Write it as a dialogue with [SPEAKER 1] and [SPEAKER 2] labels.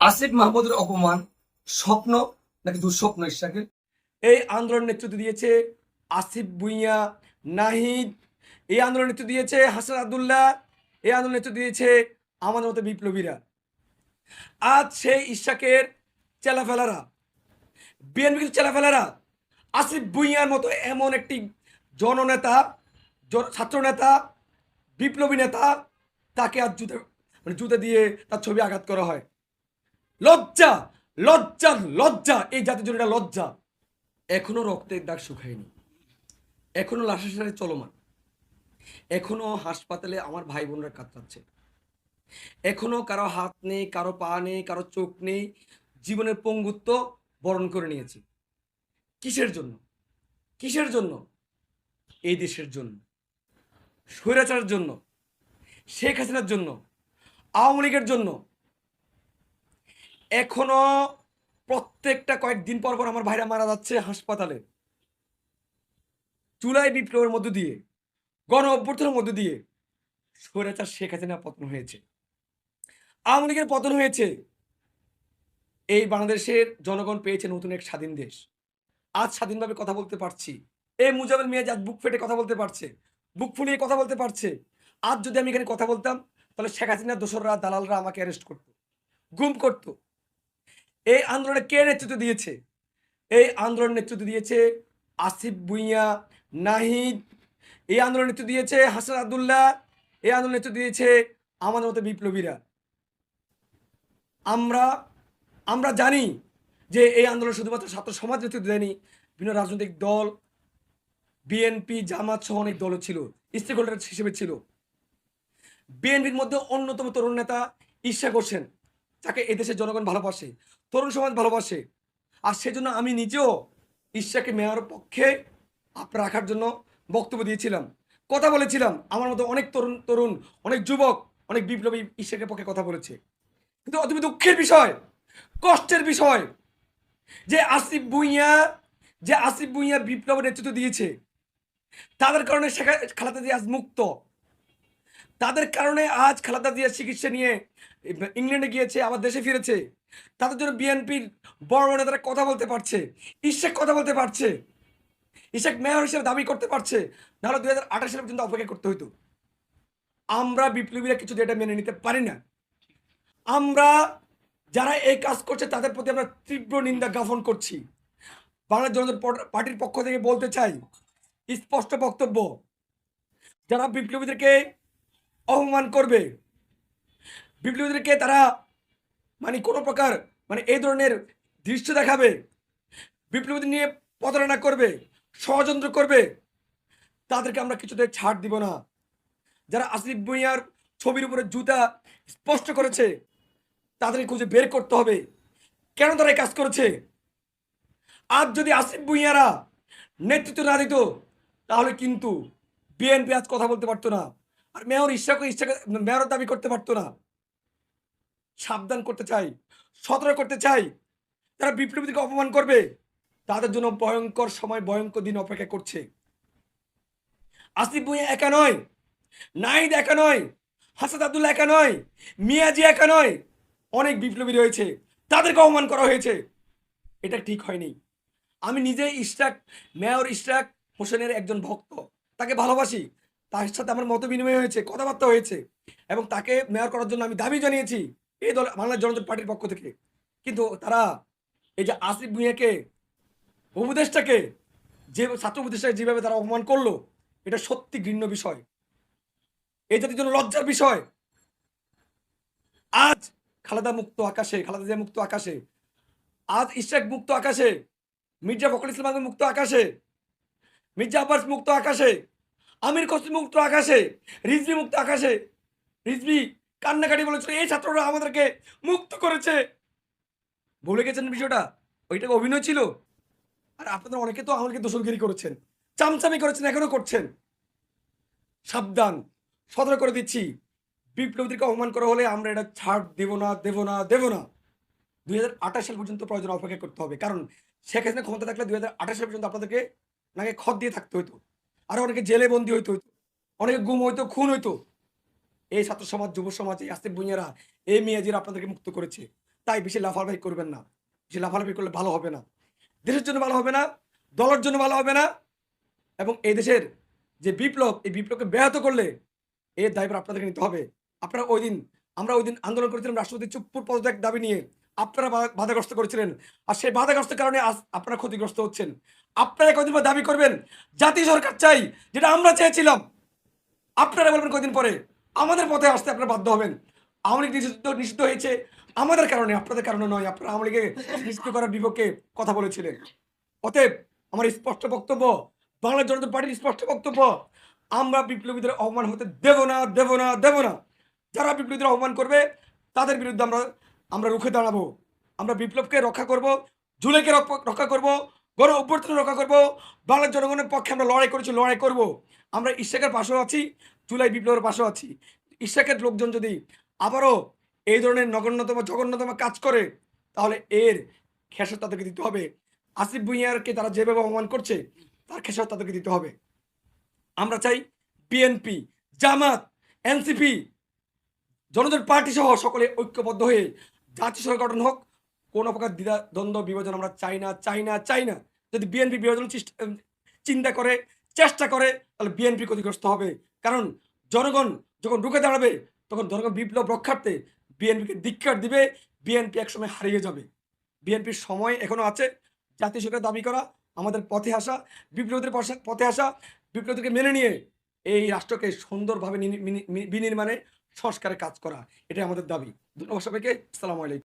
[SPEAKER 1] আসিফ মাহমুদের অপমান, স্বপ্ন নাকি দুঃস্বপ্ন ইশাকের? এই আন্দোলন নেতৃত্ব দিয়েছে আসিফ ভুইয়া, নাহিদ। এই আন্দোলন নেতৃত্ব দিয়েছে হাসান আবদুল্লাহ। এই আন্দোলন নেতৃত্ব দিয়েছে আমাদের মতো বিপ্লবীরা। আজ সেই ইশাকের চেলাফেলারা, বিএনপির চেলাফেলারা আসিফ ভুইয়ার মতো এমন একটি জননেতা ছাত্রনেতা, বিপ্লবী নেতা, তাকে আজ জুতে মানে জুতে দিয়ে তার ছবি আঘাত করা হয়। লজ্জা লজ্জা লজ্জা, এই জাতির জন্য এটা লজ্জা। এখনও রক্তের দাগ শুকায়নি। এখনও লাশের সাথে চলমান। এখনও হাসপাতালে আমার ভাই বোনরা কাতরাচ্ছে। এখনও কারও হাত নেই, কারও পা নেই, কারও চোখ নেই। জীবনের পঙ্গুত্ব বরণ করে নিয়েছে। কিসের জন্য? কিসের জন্য? এই দেশের জন্য। স্বৈরাচারের জন্য। শেখ হাসিনার জন্য। আওয়ামী লীগের জন্য। এখনও প্রত্যেকটা কয়েকদিন পর পর আমার ভাইরা মারা যাচ্ছে হাসপাতালে। জুলাই বিপ্লবের মধ্য দিয়ে, গণ অভ্যর্থনের মধ্য দিয়ে স্বৈরাচার শেখ হাসিনা পতন হয়েছে। আওয়ামী লীগের পতন হয়েছে। এই বাংলাদেশের জনগণ পেয়েছে নতুন এক স্বাধীন দেশ। আজ স্বাধীনভাবে কথা বলতে পারছি। এ মুজাবের মেয়ে আজ বুক ফেটে কথা বলতে পারছে। বুক ফুলিয়ে কথা বলতে পারছে। আজ যদি আমি এখানে কথা বলতাম, তাহলে শেখ হাসিনার দোসররা, দালালরা আমাকে অ্যারেস্ট করত। গুম করত। এই আন্দোলনে কে নেতৃত্ব দিয়েছে? এই আন্দোলন নেতৃত্ব দিয়েছে আসিফ ভুইয়া, নাহিদ। এই আন্দোলন নেতৃত্ব দিয়েছে হাসান আবদুল্লাহ। এই আন্দোলন নেতৃত্ব দিয়েছে আমাদের মতো বিপ্লবীরা। আমরা আমরা জানি যে এই আন্দোলন শুধুমাত্র ছাত্র সমাজ নেতৃত্ব দেয়নি, বিভিন্ন রাজনৈতিক দল, বিএনপি, জামাত সহ অনেক দলও ছিল স্টেক হোল্ডার হিসেবে ছিল। বিএনপির মধ্যে অন্যতম তরুণ নেতা ঈর্ষা করছেন যাকে এদেশের জনগণ ভালোবাসে। তরুণ সমাজ ভালোবাসে। আর সেজন্য আমি নিজেও ঈর্ষাকে মেয়র পক্ষে আপ রাখার জন্য বক্তব্য দিয়েছিলাম। কথা বলেছিলাম। আমার মতো অনেক তরুণ তরুণ, অনেক যুবক, অনেক বিপ্লবী ঈর্ষাকে পক্ষে কথা বলেছে। কিন্তু অতি দুঃখের বিষয়, কষ্টের বিষয়, যে আসিফ ভুইয়া, যে আসিফ ভুইয়া বিপ্লবের নেতৃত্ব দিয়েছে, তাদের কারণে খালেদা জিয়া আজ মুক্ত। তাদের কারণে আজ খালেদা জিয়া চিকিৎসা নিয়ে ইংল্যান্ডে গিয়েছে, আবার দেশে ফিরেছে। তাদের জন্য বিএনপির বড় বড় নেতারা কথা বলতে পারছে, ইশেক কথা বলতে পারছে, ইশেক মেয়র হিসেবে দাবি করতে পারছে, নাহলে দুই হাজার আঠাশ সালে পর্যন্ত অপেক্ষা করতে হইতো। আমরা বিপ্লবীরা কিছু এটা মেনে নিতে পারি না। আমরা যারা এই কাজ করছে, তাদের প্রতি আমরা তীব্র নিন্দা জ্ঞাপন করছি। বাংলা জনতা পার্টির পক্ষ থেকে বলতে চাই, স্পষ্ট বক্তব্য, যারা বিপ্লবীদেরকে অপমান করবে। বিপ্লবীদেরকে তারা মানে কোনো প্রকার মানে এই ধরনের দৃশ্য দেখাবে। বিপ্লবীদের নিয়ে প্রতারণা করবে, ষড়যন্ত্র করবে। তাদেরকে আমরা কিছুতে ছাড় দিব না। যারা আসিফ ভুঁইয়ার ছবির উপরে জুতা স্পষ্ট করেছে, তাদেরকে খুঁজে বের করতে হবে। কেন তারা কাজ করেছে? আজ যদি আসিফ ভুঁইয়ারা নেতৃত্ব না দিত, তাহলে কিন্তু বিএনপি আজ কথা বলতে পারতো না। আর মেয়র ইচ্ছাকে ইচ্ছাকে মেয়র দাবি করতে পারতো না। সাবধান করতে চাই, সতর্ক করতে চাই। যারা বিপ্লবীদেরকে অপমান করবে, তাদের জন্য ভয়ঙ্কর সময়, ভয়ঙ্কর দিন অপেক্ষা করছে। আসিফ ভুঁইয়া একা নয় নাইদ একা নয়, হাসাদ আবদুল্লাহ একা নয়, মিয়াজি একা নয়। অনেক বিপ্লবী রয়েছে, তাদেরকে অপমান করা হয়েছে। এটা ঠিক হয়নি। আমি নিজে ইশরাক, মেয়র ইশরাক হোসেনের একজন ভক্ত, তাকে ভালোবাসি। তার সাথে আমার মত বিনিময় হয়েছে, কথাবার্তা হয়েছে এবং তাকে মেয়র করার জন্য আমি দাবি জানিয়েছি এই দল বাংলাদেশ জনতা পার্টির পক্ষ থেকে। কিন্তু তারা এই যে আসিফ ভুঁইয়াকে উপদেশটাকে যে ছাত্র উপদেষ্টাকে যেভাবে তারা অপমান করল, এটা সত্যি ঘৃণ্য বিষয়। এই জাতির জন্য লজ্জার বিষয়। আজ খালেদা মুক্ত আকাশে, খালেদা জিয়া মুক্ত আকাশে, আজ ইশাক মুক্ত আকাশে, মির্জা ফখরুল ইসলাম মুক্ত আকাশে, মির্জা আব্বাস মুক্ত আকাশে আমির মুক্ত আকাশে, রিজভি মুক্ত আকাশে। রিজভি কান্নাকাটি বলেছিল এই ছাত্ররা আমাদেরকে মুক্ত করেছে। ভুলে গেছেন বিষয়টা? ওইটা অভিনয় ছিল? আর আপনাদের অনেকে তো আমাদেরকে দোষলগিরি করেছেন, চামচামি করেছেন, এখনও করছেন। সাবধান, সতর্ক করে দিচ্ছি। বিপ্লবীদেরকে অপমান করা হলে আমরা এটা ছাড় দেব না দেব না দেব না। দুই হাজার আঠাশ সাল পর্যন্ত প্রয়োজন অপেক্ষা করতে হবে। কারণ শেখ হাসিনা ক্ষমতা থাকলে দুই হাজার আঠাশ সাল পর্যন্ত আপনাদেরকে নাকি খত দিয়ে থাকতে হতো আরও অনেকে জেলে বন্দি হইতে হইতো, অনেকে গুম হইতো, খুন হইতো। এই ছাত্র সমাজ, যুব সমাজ, এই আসতে বুনিয়ারা এই মেয়াজিরা আপনাদেরকে মুক্ত করেছে। তাই বেশি লাফালাফি করবেন না। বেশি লাফালাফি করলে ভালো হবে না। দেশের জন্য ভালো হবে না, দলের জন্য ভালো হবে না, এবং এই দেশের যে বিপ্লব, এই বিপ্লবকে ব্যাহত করলে এর দায়ভার আপনাদেরকে নিতে হবে। আপনারা ওই দিন, আমরা ওই দিন আন্দোলন করেছিলাম রাষ্ট্রপতি চুপ্পুর পদত্যাগ দাবি নিয়ে। আপনারা বাধাগ্রস্ত করেছিলেন। আর সেই বাধাগ্রস্তের কারণে আজ আপনারা ক্ষতিগ্রস্ত হচ্ছেন। আপনারা কদিন পর দাবি করবেন, জাতীয় সরকার চাই, যেটা আমরা চেয়েছিলাম। আপনারা বলবেন কদিন পরে, আমাদের পথে আসতে আপনারা বাধ্য হবেন। আওয়ামী লীগ নিষিদ্ধ নিষিদ্ধ হয়েছে আমাদের কারণে, আপনাদের কারণে নয়, আপনারা আওয়ামী লীগে নিষিদ্ধ করার বিপক্ষে কথা বলেছিলেন। অতএব আমার স্পষ্ট বক্তব্য বাংলা জনতা পার্টির স্পষ্ট বক্তব্য, আমরা বিপ্লবীদের অপমান হতে দেব না দেব না দেব না। যারা বিপ্লবীদের অপমান করবে, তাদের বিরুদ্ধে আমরা আমরা রুখে দাঁড়াবো। আমরা বিপ্লবকে রক্ষা করব জুলাইকে রক্ষ- করব গণ অভ্যর্থন রক্ষা করব, বাংলার জনগণের পক্ষে আমরা লড়াই করেছি, লড়াই করব। আমরা ইশাকের পাশেও আছি, জুলাই বিপ্লবের পাশেও আছি। ইশাকের লোকজন যদি আবারও এই ধরনের নগণ্যতম, জঘন্যতম কাজ করে, তাহলে এর খেসার তাদেরকে দিতে হবে। আসিফ ভুঁইয়ারকে তারা যেভাবে অপমান করছে, তার খেসার তাদেরকে দিতে হবে। আমরা চাই বিএনপি, জামাত, এনসিপি, জনতার পার্টি সহ সকলে ঐক্যবদ্ধ হয়ে সরকার গঠন হোক, কোনো প্রকার দ্বিধা, দ্বন্দ্ব, বিভাজন আমরা চাই না চাই না চাই না। যদি বিএনপি বিভাজন চিন্তা করে, চেষ্টা করে, তাহলে বিএনপি ক্ষতিগ্রস্ত হবে। কারণ জনগণ যখন রুখে দাঁড়াবে, তখন জনগণ বিপ্লব রক্ষার্থে বিএনপিকে ধিক্কার দিবে বিএনপি একসময় হারিয়ে যাবে। বিএনপির সময় এখনও আছে জাতীয় সরকার দাবি করা, আমাদের পথে আসা, বিপ্লবীদের পথে আসা, বিপ্লবীদেরকে মেনে নিয়ে এই রাষ্ট্রকে সুন্দরভাবে বিনির্মাণে সংস্কারের কাজ করা এটাই আমাদের দাবি। ধন্যবাদ সবাইকে আসসালামু আলাইকুম।